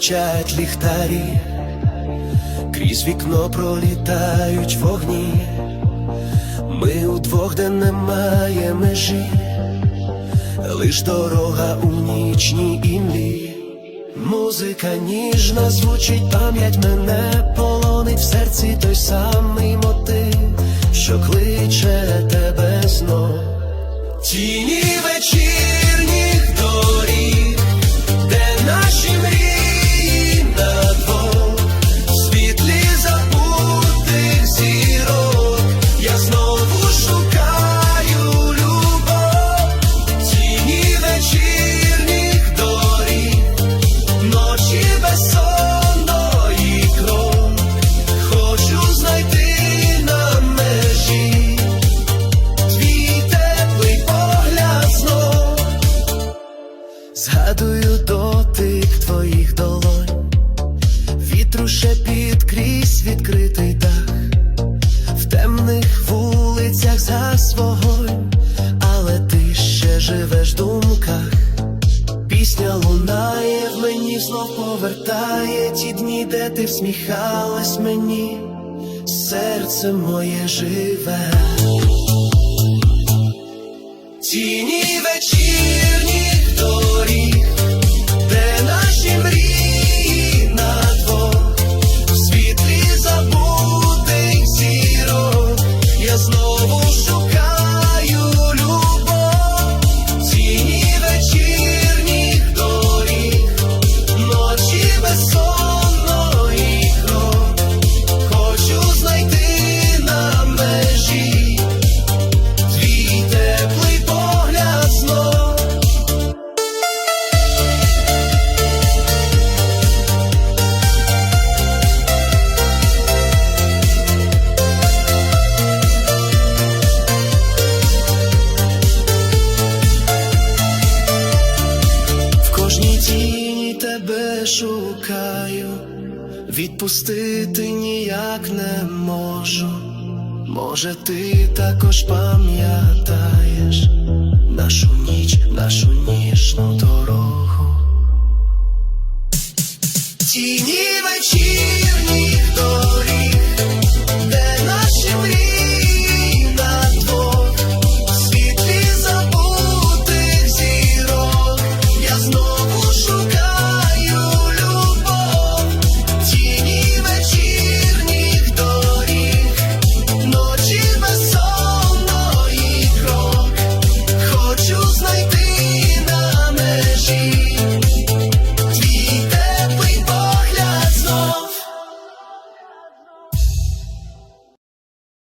мовчать ліхтарі, крізь вікно пролітають вогні, ми удвох, де немає межі, лиш дорога у нічній імлі. Музика ніжна звучить, пам'ять мене полонить в серці той самий мотив, що кличе тебе знов. Тіні вечірніх вогонь, але ти ще живеш в думках. Пісня лунає в мені, знов повертає ті дні, де ти всміхалась мені, серце моє живе. Тіні вечірніх Chuchuca. Шукаю, відпустити ніяк не можу. Може, ти також пам'ятаєш нашу ніч, нашу ніжну дорогу.